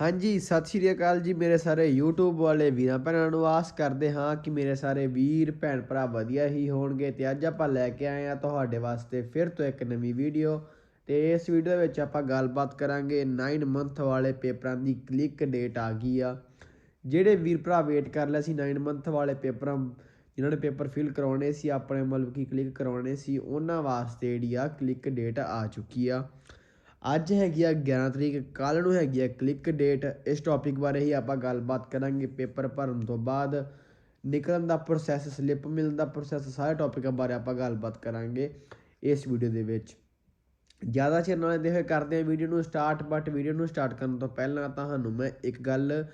ਹਾਂਜੀ, ਸਤਿ ਸ਼੍ਰੀ ਅਕਾਲ ਜੀ ਮੇਰੇ ਸਾਰੇ YouTube ਵਾਲੇ ਵੀਰਾਂ ਭੈਣਾਂ ਨੂੰ ਆਸ ਕਰਦੇ ਹਾਂ ਕਿ ਮੇਰੇ ਸਾਰੇ ਵੀਰ, ਭੈਣ ਭਰਾ ਵਧੀਆ ਹੀ ਹੋਣਗੇ ਤੇ ਅੱਜ ਆਪਾਂ ਲੈ ਕੇ ਆਏ ਆ ਤੁਹਾਡੇ ਵਾਸਤੇ ਫਿਰ ਤੋਂ ਇੱਕ ਨਵੀਂ ਵੀਡੀਓ ਤੇ ਇਸ ਵੀਡੀਓ ਵਿੱਚ ਆਪਾਂ ਗੱਲਬਾਤ ਕਰਾਂਗੇ 9 ਮੰਥ ਵਾਲੇ ਪੇਪਰਾਂ ਦੀ ਕਲਿੱਕ ਡੇਟ ਆ ਗਈ ਆ। ਜਿਹੜੇ ਵੀਰ ਭਰਾ ਵੇਟ ਕਰ ਲਿਆ ਸੀ 9 ਮੰਥ ਵਾਲੇ ਪੇਪਰਾਂ, ਜਿਨ੍ਹਾਂ ਨੇ ਪੇਪਰ ਫਿਲ ਕਰਾਉਣੇ ਸੀ, ਆਪਣੇ ਮਤਲਬ ਕਿ ਕਲਿੱਕ ਕਰਾਉਣੇ ਸੀ, ਉਹਨਾਂ ਵਾਸਤੇ ਜਿਹੜੀ ਆ ਕਲਿੱਕ ਡੇਟ ਆ ਚੁੱਕੀ ਆ। ਅੱਜ ਹੈਗੀ ਆ 11 ਤਰੀਕ ਕੱਲ ਨੂੰ ਹੈਗੀ ਆ ਕਲਿੱਕ ਡੇਟ ਇਸ ਟੌਪਿਕ ਬਾਰੇ ਹੀ ਆਪਾਂ ਗੱਲਬਾਤ ਕਰਾਂਗੇ ਪੇਪਰ ਭਰਨ ਤੋਂ ਬਾਅਦ। ਨਿਕਲਣ ਦਾ ਪ੍ਰੋਸੈਸ ਸਲਿੱਪ ਮਿਲਣ ਦਾ ਪ੍ਰੋਸੈਸ ਸਾਰੇ ਟੌਪਿਕਾਂ ਬਾਰੇ ਆਪਾਂ ਗੱਲਬਾਤ ਕਰਾਂਗੇ ਇਸ ਵੀਡੀਓ ਦੇ ਵਿੱਚ। ਜ਼ਿਆਦਾ ਚਿਰ ਨਾਲ ਦੇ ਹੋਏ ਕਰਦੇ ਆ ਵੀਡੀਓ ਨੂੰ ਸਟਾਰਟ ਬਟ ਵੀਡੀਓ ਨੂੰ ਸਟਾਰਟ ਕਰਨ ਤੋਂ ਪਹਿਲਾਂ ਤੁਹਾਨੂੰ ਮੈਂ ਇੱਕ ਗੱਲ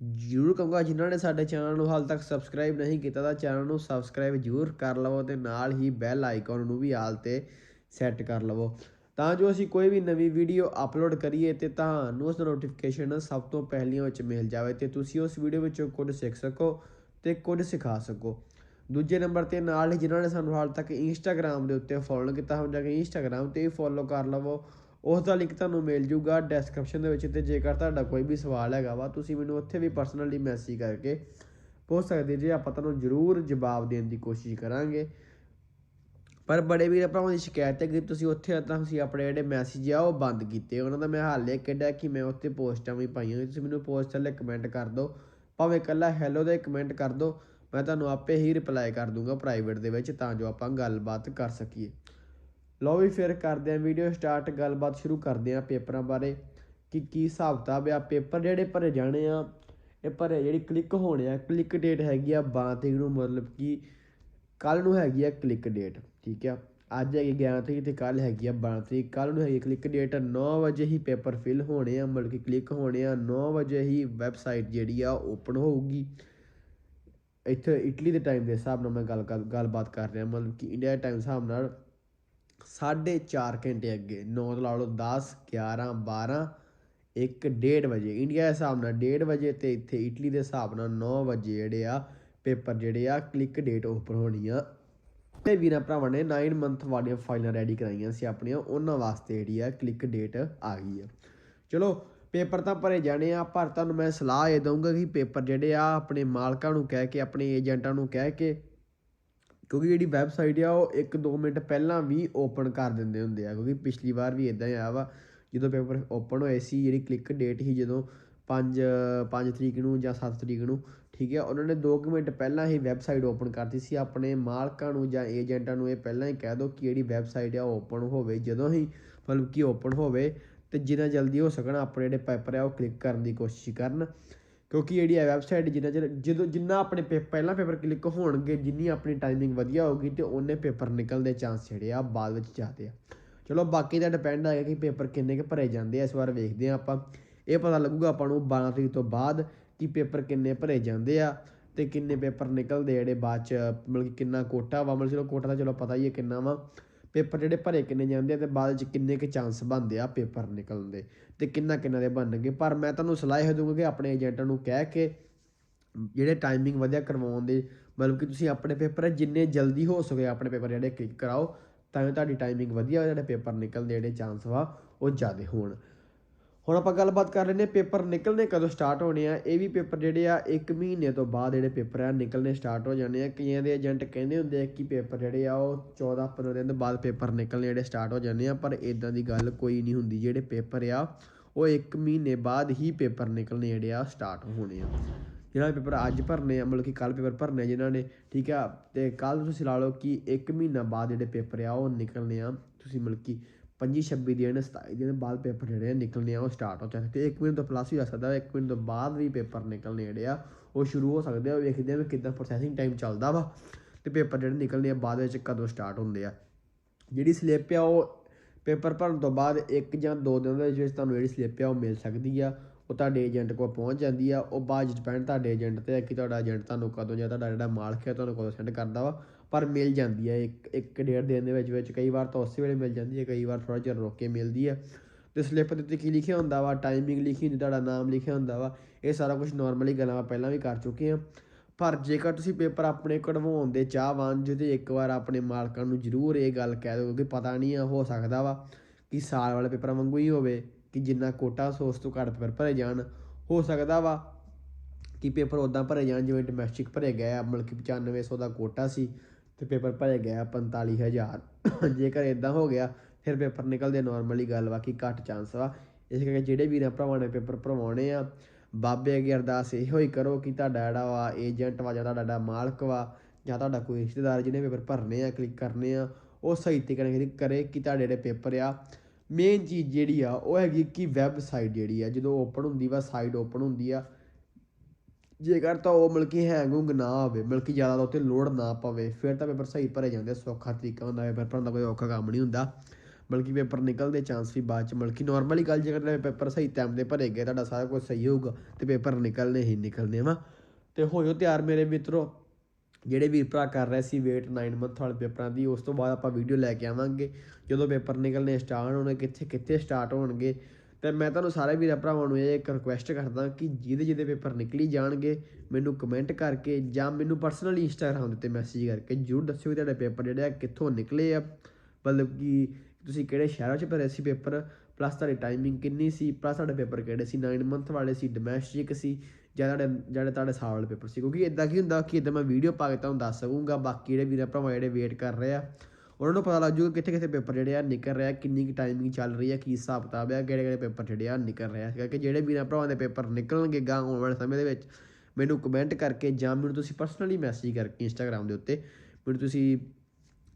ਜ਼ਰੂਰ ਕਹੂੰਗਾ। ਜਿਨ੍ਹਾਂ ਨੇ ਸਾਡੇ ਚੈਨਲ ਨੂੰ ਹਾਲ ਤੱਕ ਸਬਸਕ੍ਰਾਈਬ ਨਹੀਂ ਕੀਤਾ ਤਾਂ ਚੈਨਲ ਨੂੰ ਸਬਸਕ੍ਰਾਈਬ ਜ਼ਰੂਰ ਕਰ ਲਵੋ ਤੇ ਨਾਲ ਹੀ ਬੈਲ ਆਈਕਨ ਨੂੰ ਵੀ ਆਲ ਤੇ ਸੈੱਟ ਕਰ ਲਵੋ। ਤਾਂ ਜੋ ਅਸੀਂ ਕੋਈ ਵੀ ਨਵੀਂ ਵੀਡੀਓ ਅਪਲੋਡ ਕਰੀਏ ਤੇ ਤੁਹਾਨੂੰ ਉਸ ਦਾ ਨੋਟੀਫਿਕੇਸ਼ਨ ਸਭ ਤੋਂ ਪਹਿਲੀਆਂ ਵਿੱਚ ਮਿਲ ਜਾਵੇ ਤੇ ਤੁਸੀਂ ਉਸ ਵੀਡੀਓ ਵਿੱਚੋਂ ਕੁਝ ਸਿੱਖ ਸਕੋ ਤੇ ਕੁਝ ਸਿਖਾ ਸਕੋ। ਦੂਜੇ ਨੰਬਰ ਤੇ ਨਾਲ ਹੀ ਜਿਨ੍ਹਾਂ ਨੇ ਸਾਨੂੰ ਹਾਲ ਤੱਕ ਇੰਸਟਾਗ੍ਰam ਦੇ ਉੱਤੇ ਫੋਲੋ ਕੀਤਾ ਹੋ ਜਾ ਕੇ ਇੰਸਟਾਗ੍ਰam ਤੇ ਵੀ ਫੋਲੋ ਕਰ ਲਵੋ। ਉਸ ਦਾ ਲਿੰਕ ਤੁਹਾਨੂੰ ਮਿਲ ਜੂਗਾ ਡਿਸਕ੍ਰਿਪਸ਼ਨ ਦੇ ਵਿੱਚ ਤੇ ਜੇਕਰ ਤੁਹਾਡਾ ਕੋਈ ਵੀ ਸਵਾਲ ਹੈਗਾ ਵਾ, ਤੁਸੀਂ ਮੈਨੂੰ ਉੱਥੇ ਵੀ ਪਰਸਨਲੀ ਮੈਸੇਜ ਕਰਕੇ ਪੁੱਛ ਸਕਦੇ ਜੇ ਆਪਾਂ ਤੁਹਾਨੂੰ ਜ਼ਰੂਰ ਜਵਾਬ ਦੇਣ ਦੀ ਕੋਸ਼ਿਸ਼ ਕਰਾਂਗੇ। ਪਰ ਬੜੇ ਵੀਰ ਭਰਾਵਾਂ ਦੀ ਸ਼ਿਕਾਇਤ ਹੈ ਕਿ ਤੁਸੀਂ ਉੱਥੇ ਤਾਂ ਤੁਸੀਂ ਆਪਣੇ ਜਿਹੜੇ ਮੈਸੇਜ ਆ ਉਹ ਬੰਦ ਕੀਤੇ। ਉਹਨਾਂ ਦਾ ਮੈਂ ਹਾਲ ਇਹ ਕੱਢਿਆ ਕਿ ਮੈਂ ਉੱਥੇ ਪੋਸਟਾਂ ਵੀ ਪਾਈਆਂ ਤੁਸੀਂ ਮੈਨੂੰ ਪੋਸਟ ਥੱਲੇ ਕਮੈਂਟ ਕਰ ਦਿਓ। ਭਾਵੇਂ ਇਕੱਲਾ ਹੈਲੋ ਦਾ ਕਮੈਂਟ ਕਰ ਦਿਓ। ਮੈਂ ਤੁਹਾਨੂੰ ਆਪੇ ਹੀ ਰਿਪਲਾਈ ਕਰ ਦੂੰਗਾ ਪ੍ਰਾਈਵੇਟ ਦੇ ਵਿੱਚ ਤਾਂ ਜੋ ਆਪਾਂ ਗੱਲਬਾਤ ਕਰ ਸਕੀਏ। ਲਓ ਵੀ ਫਿਰ ਕਰਦੇ ਆਂ ਵੀਡੀਓ ਸਟਾਰਟ ਗੱਲਬਾਤ ਸ਼ੁਰੂ ਕਰਦੇ ਆਂ ਪੇਪਰਾਂ ਬਾਰੇ ਕਿ ਕੀ ਹਿਸਾਬ ਕਿਤਾਬ ਆ। ਪੇਪਰ ਜਿਹੜੇ ਭਰੇ ਜਾਣੇ ਆ, ਇਹ ਭਰੇ ਜਿਹੜੀ ਕਲਿੱਕ ਹੋਣੇ ਆ ਕਲਿੱਕ ਡੇਟ ਹੈਗੀ ਆ 12 ਤਰੀਕ ਨੂੰ ਮਤਲਬ ਕਿ ਕੱਲ ਨੂੰ ਹੈਗੀ ਆ ਕਲਿੱਕ ਡੇਟ ਠੀਕ ਆ? ਅੱਜ ਹੈਗੀ 11 ਤਰੀਕ ਤੇ ਕੱਲ ਹੈਗੀ ਆ 12 ਤਰੀਕ। ਕੱਲ ਨੂੰ ਹੈਗੀ ਕਲਿੱਕ ਡੇਟ 9 ਵਜੇ ਹੀ ਪੇਪਰ ਫਿਲ ਹੋਣੇ ਆ, ਮਤਲਬ ਕਿ ਕਲਿੱਕ ਹੋਣੇ ਆ। 9 ਵਜੇ ਹੀ ਵੈਬਸਾਈਟ ਜਿਹੜੀ ਆ ਓਪਨ ਹੋਊਗੀ। ਇੱਥੇ ਇਟਲੀ ਦੇ ਟਾਈਮ ਦੇ ਹਿਸਾਬ ਨਾਲ ਮੈਂ ਗੱਲ ਕਰ- ਗੱਲਬਾਤ ਕਰ ਰਿਹਾ। ਮਤਲਬ ਕਿ ਇੰਡੀਆ ਦੇ ਟਾਈਮ ਹਿਸਾਬ ਨਾਲ ਸਾਢੇ ਚਾਰ ਘੰਟੇ ਅੱਗੇ 9 ਤੋਂ ਲਾ ਲਓ 10 11 12 1 1:30 ਵਜੇ। ਇੰਡੀਆ ਦੇ ਹਿਸਾਬ ਨਾਲ 1:30 ਵਜੇ ਤੇ ਇੱਥੇ ਇਟਲੀ ਦੇ ਹਿਸਾਬ ਨਾਲ 9 ਵਜੇ ਜਿਹੜੇ ਆ ਪੇਪਰ ਜਿਹੜੇ ਆ ਕਲਿੱਕ ਡੇਟ ਓਪਨ ਹੋਣੀ ਆ। ਤੇ ਵੀਰਾਂ ਭਰਾਵਾਂ ਨੇ 9 ਮੰਥ ਵਾਲੀਆਂ ਫਾਈਲਾਂ ਰੈਡੀ ਕਰਾਈਆਂ ਸੀ ਆਪਣੀਆਂ, ਉਹਨਾਂ ਵਾਸਤੇ ਜਿਹੜੀ ਆ ਕਲਿੱਕ ਡੇਟ ਆ ਗਈ ਆ। ਚਲੋ, ਪੇਪਰ ਤਾਂ ਭਰੇ ਜਾਣੇ ਆ, ਪਰ ਤੁਹਾਨੂੰ ਮੈਂ ਸਲਾਹ ਇਹ ਦਊਂਗਾ ਕਿ ਪੇਪਰ ਜਿਹੜੇ ਆ ਆਪਣੇ ਮਾਲਕਾਂ ਨੂੰ ਕਹਿ ਕੇ, ਆਪਣੇ ਏਜੰਟਾਂ ਨੂੰ ਕਹਿ ਕੇ, ਕਿਉਂਕਿ ਜਿਹੜੀ ਵੈਬਸਾਈਟ ਆ ਉਹ 1-2 ਮਿੰਟ ਪਹਿਲਾਂ ਵੀ ਓਪਨ ਕਰ ਦਿੰਦੇ ਹੁੰਦੇ ਆ, ਕਿਉਂਕਿ ਪਿਛਲੀ ਵਾਰ ਵੀ ਇਦਾਂ ਹੀ ਆਇਆ ਵਾ, ਜਦੋਂ ਪੇਪਰ ਓਪਨ ਹੋਏ ਸੀ, ਜਿਹੜੀ ਕਲਿੱਕ ਡੇਟ ਹੀ ਜਦੋਂ 5 5 ਤਰੀਕ ਨੂੰ ਜਾਂ 7 ਤਰੀਕ ਨੂੰ, ਠੀਕ ਹੈ। ਉਹਨਾਂ ਨੇ 2 ਮਿੰਟ ਪਹਿਲਾਂ ਹੀ ਵੈਬਸਾਈਟ ਓਪਨ ਕਰਤੀ ਸੀ। ਆਪਣੇ ਮਾਲਕਾਂ ਨੂੰ ਜਾਂ ਏਜੰਟਾਂ ਨੂੰ ਇਹ ਪਹਿਲਾਂ ਹੀ ਕਹਿ ਦਿਓ ਕਿ ਜਿਹੜੀ ਵੈਬਸਾਈਟ ਆ ਓਪਨ ਹੋਵੇ, ਜਦੋਂ ਹੀ ਮਤਲਬ ਕਿ ਓਪਨ ਹੋਵੇ ਤੇ ਜਿੰਨਾ ਜਲਦੀ ਹੋ ਸਕਣ ਆਪਣੇ ਜਿਹੜੇ ਪੇਪਰ ਆ ਉਹ ਕਲਿੱਕ ਕਰਨ ਦੀ ਕੋਸ਼ਿਸ਼ ਕਰਨ। ਕਿਉਂਕਿ ਜਿਹੜੀ ਹੈ ਵੈਬਸਾਈਟ ਜਿੰਨਾ ਚਿਰ, ਜਦੋਂ ਜਿੰਨਾ ਆਪਣੇ ਪੇ, ਪਹਿਲਾਂ ਪੇਪਰ ਕਲਿੱਕ ਹੋਣਗੇ, ਜਿੰਨੀ ਆਪਣੀ ਟਾਈਮਿੰਗ ਵਧੀਆ ਹੋਊਗੀ ਤੇ ਉਹਨੇ ਪੇਪਰ ਨਿਕਲਣ ਦੇ ਚਾਂਸ ਜਿਹੜੇ ਆ ਬਾਅਦ ਵਿੱਚ ਜ਼ਿਆਦੇ ਆ। ਚਲੋ ਬਾਕੀ ਦਾ ਡਿਪੈਂਡ ਹੈਗਾ ਕਿ ਪੇਪਰ ਕਿੰਨੇ ਕੁ ਭਰੇ ਜਾਂਦੇ ਆ, ਇਸ ਵਾਰ ਵੇਖਦੇ ਆ ਆਪਾਂ। ਇਹ ਪਤਾ ਲੱਗੂਗਾ ਆਪਾਂ ਨੂੰ 12 ਤਰੀਕ ਤੋਂ ਬਾਅਦ ਕਿ ਪੇਪਰ ਕਿੰਨੇ ਭਰੇ ਜਾਂਦੇ ਆ ਤੇ ਕਿੰਨੇ ਪੇਪਰ ਨਿਕਲਦੇ ਜਿਹੜੇ ਬਾਅਦ ਚ, ਮਤਲਬ ਕਿ ਕਿੰਨਾ ਕੋਟਾ ਵਾ। ਮਤਲਬ ਚਲੋ ਕੋਟਾ ਤਾਂ ਚਲੋ ਪਤਾ ਹੀ ਹੈ ਕਿੰਨਾ ਵਾ। ਪੇਪਰ ਜਿਹੜੇ ਭਰੇ ਕਿੰਨੇ ਜਾਂਦੇ ਆ ਤੇ ਬਾਅਦ ਚ ਕਿੰਨੇ ਕੁ ਚਾਂਸ ਬਣਦੇ ਆ ਪੇਪਰ ਨਿਕਲਣ ਦੇ ਤੇ ਕਿੰਨਾ ਕਿੰਨਾ ਦੇ ਬਣਨਗੇ। ਪਰ ਮੈਂ ਤੁਹਾਨੂੰ ਸਲਾਹ ਇਹ ਦੂੰਗਾ ਕਿ ਆਪਣੇ ਏਜੰਟਾਂ ਨੂੰ ਕਹਿ ਕੇ ਜਿਹੜੇ ਟਾਈਮਿੰਗ ਵਧੀਆ ਕਰਵਾਉਣ ਦੇ, ਮਤਲਬ ਕਿ ਤੁਸੀਂ ਆਪਣੇ ਪੇਪਰ ਜਿੰਨੇ ਜਲਦੀ ਹੋ ਸਕੇ ਆਪਣੇ ਪੇਪਰ ਜਿਹੜੇ ਕਲਿੱਕ ਕਰਾਓ, ਤਾਂ ਜੋ ਤੁਹਾਡੀ ਟਾਈਮਿੰਗ ਵਧੀਆ ਹੋ ਜਿਹੜੇ ਪੇਪਰ ਨਿਕਲਦੇ ਜਿਹੜੇ ਚਾਂਸ ਵਾ, ਉਹ ਜ਼ਿਆਦਾ ਹੋਣ। ਹੁਣ ਆਪਾਂ ਗੱਲਬਾਤ ਕਰ ਲੈਂਦੇ ਹਾਂ, ਪੇਪਰ ਨਿਕਲਣੇ ਕਦੋਂ ਸਟਾਰਟ ਹੋਣੇ ਆ। ਇਹ ਵੀ ਪੇਪਰ ਜਿਹੜੇ ਆ 1 ਮਹੀਨੇ ਤੋਂ ਬਾਅਦ ਜਿਹੜੇ ਪੇਪਰ ਆ, ਨਿਕਲਣੇ ਸਟਾਰਟ ਹੋ ਜਾਣੇ ਆ। ਕਈਆਂ ਦੇ ਏਜੰਟ ਕਹਿੰਦੇ ਹੁੰਦੇ ਆ ਕਿ ਪੇਪਰ ਜਿਹੜੇ ਆ, ਉਹ 14 15 ਦਿਨ ਤੋਂ ਬਾਅਦ ਪੇਪਰ ਨਿਕਲਣੇ ਜਿਹੜੇ ਸਟਾਰਟ ਹੋ ਜਾਂਦੇ ਆ, ਪਰ ਇਦਾਂ ਦੀ ਗੱਲ ਕੋਈ ਨਹੀਂ ਹੁੰਦੀ। ਜਿਹੜੇ ਪੇਪਰ ਆ, ਉਹ 1 ਮਹੀਨੇ ਬਾਅਦ ਹੀ ਪੇਪਰ ਨਿਕਲਣੇ ਜਿਹੜੇ ਆ ਸਟਾਰਟ ਹੋਣੇ ਆ। ਜਿਹੜਾ ਪੇਪਰ ਅੱਜ ਭਰਨੇ ਆ, ਮਤਲਬ ਕਿ ਕੱਲ ਪੇਪਰ ਭਰਨੇ ਆ ਜਿਨ੍ਹਾਂ ਨੇ, ਠੀਕ ਆ? ਤੇ ਕੱਲ ਤੁਸੀਂ ਲਾ ਲਓ ਕਿ 1 ਮਹੀਨਾ ਬਾਅਦ ਜਿਹੜੇ ਪੇਪਰ ਆ, ਉਹ ਨਿਕਲਣੇ ਆ। ਤੁਸੀਂ ਮਤਲਬ ਕਿ 25 26 ਦਿਨ 27 ਦਿਨ ਬਾਅਦ ਪੇਪਰ ਜਿਹੜੇ ਆ ਨਿਕਲਣੇ ਆ, ਉਹ ਸਟਾਰਟ ਹੋ ਜਾਂਦੇ ਤੇ 1 ਮਹੀਨੇ ਤੋਂ ਪਲੱਸ ਵੀ ਆ ਸਕਦਾ 1 ਮਹੀਨੇ ਤੋਂ ਬਾਅਦ ਵੀ ਪੇਪਰ ਨਿਕਲਣੇ ਜਿਹੜੇ ਆ, ਉਹ ਸ਼ੁਰੂ ਹੋ ਸਕਦੇ ਆ। ਉਹ ਵੇਖਦੇ ਆ ਵੀ ਕਿੱਦਾਂ ਪ੍ਰੋਸੈਸਿੰਗ ਟਾਈਮ ਚੱਲਦਾ ਵਾ। ਤੇ ਪੇਪਰ ਜਿਹੜੇ ਨਿਕਲਣੇ ਆ, ਬਾਅਦ ਵਿੱਚ ਕਦੋਂ ਸਟਾਰਟ ਹੁੰਦੇ ਆ। ਜਿਹੜੀ ਸਲਿੱਪ ਆ, ਉਹ ਪੇਪਰ ਭਰਨ ਤੋਂ ਬਾਅਦ ਇੱਕ ਜਾਂ ਦੋ ਦਿਨ ਦੇ ਵਿੱਚ ਤੁਹਾਨੂੰ ਜਿਹੜੀ ਸਲਿੱਪ ਆ, ਉਹ ਮਿਲ ਸਕਦੀ ਆ। ਉਹ ਤੁਹਾਡੇ ਏਜੰਟ ਕੋਲ ਪਹੁੰਚ ਜਾਂਦੀ ਆ। ਉਹ ਬਾਅਦ ਵਿੱਚ ਡਿਪੈਂਡ ਤੁਹਾਡੇ ਏਜੰਟ ਤੇ ਆ ਕਿ ਤੁਹਾਡਾ ਏਜੰਟ ਤੁਹਾਨੂੰ ਕਦੋਂ ਜਾਂ ਤੁਹਾਡਾ ਜਿਹੜਾ ਮਾਲਕ ਹੈ ਪਰ ਮਿਲ ਜਾਂਦੀ ਹੈ ਇੱਕ ਇੱਕ ਡੇਢ ਦਿਨ ਦੇ ਵਿੱਚ ਵਿੱਚ ਕਈ ਵਾਰ ਤਾਂ ਉਸੇ ਵੇਲੇ ਮਿਲ ਜਾਂਦੀ ਹੈ, ਕਈ ਵਾਰ ਥੋੜਾ ਚਿਰ ਰੁਕ ਕੇ ਮਿਲਦੀ ਹੈ। ਤੇ ਸਲਿੱਪ ਦੇ ਉੱਤੇ ਕੀ ਲਿਖਿਆ ਹੁੰਦਾ ਵਾ? ਟਾਈਮਿੰਗ ਲਿਖੀ ਹੁੰਦੀ, ਤੁਹਾਡਾ ਨਾਮ ਲਿਖਿਆ ਹੁੰਦਾ ਵਾ। ਇਹ ਸਾਰਾ ਕੁਝ ਨਾਰਮਲੀ ਗੱਲਾਂ ਆਪਾਂ ਪਹਿਲਾਂ ਵੀ ਕਰ ਚੁੱਕੇ ਹਾਂ। ਪਰ ਜੇਕਰ ਤੁਸੀਂ ਪੇਪਰ ਆਪਣੇ ਕਢਵਾਉਣ ਦੇ ਚਾਹਵਾਨ ਜੇ ਤੇ ਇੱਕ ਵਾਰ ਆਪਣੇ ਮਾਲਕਾਂ ਨੂੰ ਜ਼ਰੂਰ ਇਹ ਗੱਲ ਕਹਿ ਦਿਓ ਕਿ ਪਤਾ ਨਹੀਂ ਆ, ਹੋ ਸਕਦਾ ਵਾ ਕਿ ਸਾਲ ਵਾਲੇ ਪੇਪਰਾਂ ਵਾਂਗੂ ਹੀ ਹੋਵੇ ਕਿ ਜਿੰਨਾ ਕੋਟਾ ਸੋਸ ਤੋਂ ਘੱਟ ਪੇਪਰ ਭਰੇ ਜਾਣ। ਹੋ ਸਕਦਾ ਵਾ ਕਿ ਪੇਪਰ ਉਦਾਂ ਭਰੇ ਜਾਣ, ਜਿਵੇਂ ਡੋਮੈਸਟਿਕ ਭਰੇ ਗਏ ਆ, ਮਤਲਬ ਕਿ 9500 ਦਾ ਕੋਟਾ ਸੀ। ਤੇ ਪੇਪਰ ਭਰੇ ਗਿਆ 45000 ਜੇਕਰ ਇਦਾਂ ਹੋ ਗਿਆ, ਫਿਰ ਪੇਪਰ ਨਿਕਲਦੇ ਨਾਰਮਲੀ ਗੱਲ ਬਾਕੀ ਘੱਟ ਚਾਂਸ ਵਾ। ਇਸ ਕਰਕੇ ਜਿਹੜੇ ਵੀਰਾਂ ਭਰਾਵਾਂ ਨੇ ਪੇਪਰ ਭਰਵਾਉਣੇ ਆ, ਬਾਬੇ ਅੱਗੇ ਅਰਦਾਸ ਇਹੋ ਹੀ ਕਰੋ ਕਿ ਤੁਹਾਡਾ ਜਿਹੜਾ ਵਾ ਏਜੰਟ ਵਾ ਜਾਂ ਤੁਹਾਡਾ ਜਿਹੜਾ ਮਾਲਕ ਵਾ ਜਾਂ ਤੁਹਾਡਾ ਕੋਈ ਰਿਸ਼ਤੇਦਾਰ ਜਿਹਨੇ ਪੇਪਰ ਭਰਨੇ ਆ ਕਲਿੱਕ ਕਰਨੇ ਆ, ਉਹ ਸਹੀ ਤਰੀਕੇ ਨਾਲ click ਕਰੇ ਕਿ ਤੁਹਾਡੇ ਜਿਹੜੇ ਪੇਪਰ ਆ ਮੇਨ ਚੀਜ਼ ਜਿਹੜੀ ਆ, ਉਹ ਹੈਗੀ ਕਿ ਵੈਬਸਾਈਟ ਜਿਹੜੀ ਆ। ਜਦੋਂ ਓਪਨ ਹੁੰਦੀ ਵਾ ਸਾਈਟ ਓਪਨ ਹੁੰਦੀ ਆ ਜੇਕਰ ਤਾਂ ਉਹ ਮਤਲਬ ਕਿ ਹੈਂਗ ਹੁੰਗ ਨਾ ਹੋਵੇ, ਮਤਲਬ ਕਿ ਜ਼ਿਆਦਾ ਉੱਤੇ ਲੋਡ ਨਾ ਪਵੇ, ਫਿਰ ਤਾਂ ਪੇਪਰ ਸਹੀ ਭਰੇ ਜਾਂਦੇ ਸੌਖਾ ਤਰੀਕਾ ਹੁੰਦਾ ਪੇਪਰ ਭਰਨ ਦਾ, ਕੋਈ ਔਖਾ ਕੰਮ ਨਹੀਂ ਹੁੰਦਾ। ਬਲਕਿ ਪੇਪਰ ਨਿਕਲਦੇ ਚਾਂਸ ਵੀ ਬਾਅਦ ਚ, ਮਤਲਬ ਕਿ ਨਾਰਮਲੀ ਗੱਲ ਜੇਕਰ ਪੇਪਰ ਸਹੀ ਟਾਈਮ ਦੇ ਭਰੇ ਗਏ, ਤੁਹਾਡਾ ਸਾਰਾ ਕੁਝ ਸਹੀ ਹੋਊਗਾ, ਤੇ ਪੇਪਰ ਨਿਕਲਨੇ ਹੀ ਨਿਕਲਨੇ ਵਾ ਤੇ ਹੋ ਜਾਓ ਤਿਆਰ ਮੇਰੇ ਮਿੱਤਰੋ, ਜਿਹੜੇ ਵੀਰ ਭਰਾ ਕਰ ਰਹੇ ਸੀ ਵੇਟ 9 ਮੰਥ ਵਾਲੇ ਪੇਪਰਾਂ ਦੀ, ਉਸ ਤੋਂ ਬਾਅਦ ਆਪਾਂ ਵੀਡੀਓ ਲੈ ਕੇ ਆਵਾਂਗੇ। ਜਦੋਂ ਪੇਪਰ ਨਿਕਲਨੇ ਸਟਾਰਟ ਹੋਣੇ ਕਿੱਥੇ ਕਿੱਥੇ ਸਟਾਰਟ ਹੋਣਗੇ ਤੇ ਮੈਂ ਤੁਹਾਨੂੰ ਸਾਰੇ ਵੀਰਾਂ ਭਰਾਵਾਂ ਨੂੰ ਇਹ ਇੱਕ ਰਿਕੁਐਸਟ ਕਰਦਾ ਕਿ ਜਿਹਦੇ ਜਿਹਦੇ ਪੇਪਰ ਨਿਕਲੀ ਜਾਣਗੇ, ਮੈਨੂੰ ਕਮੈਂਟ ਕਰਕੇ ਜਾਂ ਮੈਨੂੰ ਪਰਸਨਲੀ ਇੰਸਟਾਗ੍ਰਾਮ ਦੇ ਉੱਤੇ ਮੈਸੇਜ ਕਰਕੇ ਜਰੂਰ ਦੱਸਿਓ ਕਿ ਤੁਹਾਡੇ ਪੇਪਰ ਜਿਹੜੇ ਆ ਕਿੱਥੋਂ ਨਿਕਲੇ ਆ। ਮਤਲਬ ਕਿ ਤੁਸੀਂ ਕਿਹੜੇ ਸ਼ਹਿਰਾਂ 'ਚ ਭਰੇ ਸੀ ਪੇਪਰ ਪਲੱਸ ਤੁਹਾਡੀ ਟਾਈਮਿੰਗ ਕਿੰਨੀ ਸੀ ਪਲੱਸ ਤੁਹਾਡੇ ਪੇਪਰ ਕਿਹੜੇ ਸੀ 9 ਮੰਥ ਵਾਲੇ ਸੀ ਡੋਮੈਸਟਿਕ ਸੀ, ਜਾਂ ਤੁਹਾਡੇ, ਜਿਹੜੇ ਤੁਹਾਡੇ ਸਾਲ ਵਾਲੇ ਪੇਪਰ ਸੀ। ਕਿਉਂਕਿ ਇਦਾਂ ਕੀ ਹੁੰਦਾ ਕਿ ਇਦਾਂ ਮੈਂ ਵੀਡੀਓ ਪਾ ਕੇ ਤੁਹਾਨੂੰ ਦੱਸ ਸਕੂੰਗਾ, ਬਾਕੀ ਜਿਹੜੇ ਵੀਰਾਂ ਭਰਾਵਾਂ ਜਿਹੜੇ ਵੇਟ ਕਰ ਰਹੇ ਆ ਉਹਨਾਂ ਨੂੰ ਪਤਾ ਲੱਗ ਜੂਗਾ ਕਿੱਥੇ ਕਿੱਥੇ ਪੇਪਰ ਜਿਹੜੇ ਆ ਨਿਕਲ ਰਿਹਾ ਕਿੰਨੀ ਕੀ ਟਾਈਮਿੰਗ ਚੱਲ ਰਹੀ ਹੈ ਕੀ ਹਿਸਾਬ ਕਿਤਾਬ ਆ, ਕਿਹੜੇ ਕਿਹੜੇ ਪੇਪਰ ਜਿਹੜੇ ਆ ਨਿਕਲ ਰਿਹਾ ਕਿ ਜਿਹੜੇ ਵੀਰਾਂ ਭਰਾਵਾਂ ਦੇ ਪੇਪਰ ਨਿਕਲਣਗੇ ਗਾਂ ਆਉਣ ਵਾਲੇ ਸਮੇਂ ਦੇ ਵਿੱਚ, ਮੈਨੂੰ ਕਮੈਂਟ ਕਰਕੇ ਜਾਂ ਮੈਨੂੰ ਤੁਸੀਂ ਪਰਸਨਲੀ ਮੈਸੇਜ ਕਰਕੇ ਇੰਸਟਾਗ੍ਰam ਦੇ ਉੱਤੇ ਮੈਨੂੰ ਤੁਸੀਂ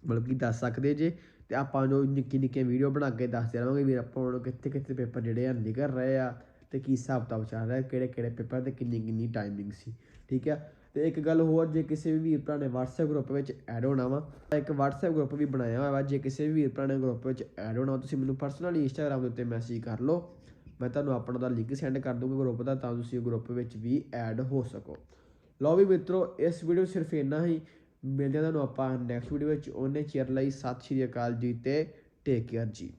ਮਤਲਬ ਕਿ ਦੱਸ ਸਕਦੇ ਜੇ ਤੇ ਆਪਾਂ ਜੋ ਨਿੱਕੀ ਨਿੱਕੀਆਂ ਵੀਡੀਓ ਬਣਾ ਕੇ ਦੱਸਦੇ ਰਹਾਂਗੇ ਵੀ ਆਪਾਂ ਨੂੰ ਕਿੱਥੇ ਕਿੱਥੇ ਪੇਪਰ ਜਿਹੜੇ ਆ ਨਿਕਲ ਰਹੇ ਆ। ਤੇ ਕੀ ਹਿਸਾਬ ਕਿਤਾਬ ਚੱਲ ਰਿਹਾ, ਕਿਹੜੇ ਕਿਹੜੇ ਪੇਪਰ ਤੇ ਕਿੰਨੀ ਕਿੰਨੀ ਟਾਈਮਿੰਗ ਸੀ, ਠੀਕ ਹੈ? ਤੇ ਇੱਕ ਗੱਲ ਹੋਰ, ਜੇ ਕਿਸੇ ਵੀ ਵੀਰ ਭਰਾ ਨੇ WhatsApp ਗਰੁੱਪ ਵਿੱਚ ਐਡ ਹੋਣਾ ਵਾ, ਤਾਂ ਇੱਕ WhatsApp ਗਰੁੱਪ ਵੀ ਬਣਾਇਆ ਹੋਇਆ ਵਾ, ਜੇ ਕਿਸੇ ਵੀ ਵੀਰ ਭਰਾ ਨੇ ਗਰੁੱਪ ਵਿੱਚ ਐਡ ਹੋਣਾ ਤੁਸੀਂ ਮੈਨੂੰ ਪਰਸਨਲੀ Instagram ਦੇ ਉੱਤੇ ਮੈਸੇਜ ਕਰ ਲਓ, ਮੈਂ ਤੁਹਾਨੂੰ ਆਪਣਾ ਦਾ ਲਿੰਕ ਸੈਂਡ ਕਰ ਦੂੰਗਾ ਗਰੁੱਪ ਦਾ, ਤਾਂ ਤੁਸੀਂ ਗਰੁੱਪ ਵਿੱਚ ਵੀ ਐਡ ਹੋ ਸਕੋ। ਲਓ ਵੀ ਮਿੱਤਰੋ, ਇਸ ਵੀਡੀਓ ਸਿਰਫ ਇੰਨਾ ਹੀ, ਮਿਲਦੇ ਹਾਂ ਤੁਹਾਨੂੰ ਆਪਾਂ ਨੈਕਸਟ ਵੀਡੀਓ ਵਿੱਚ, ਉਹਨੇ ਚੇਅਰ ਲਈ, ਸਤਿ ਸ਼੍ਰੀ ਅਕਾਲ ਜੀ ਤੇ ਟੇਕ ਕੇਅਰ ਜੀ।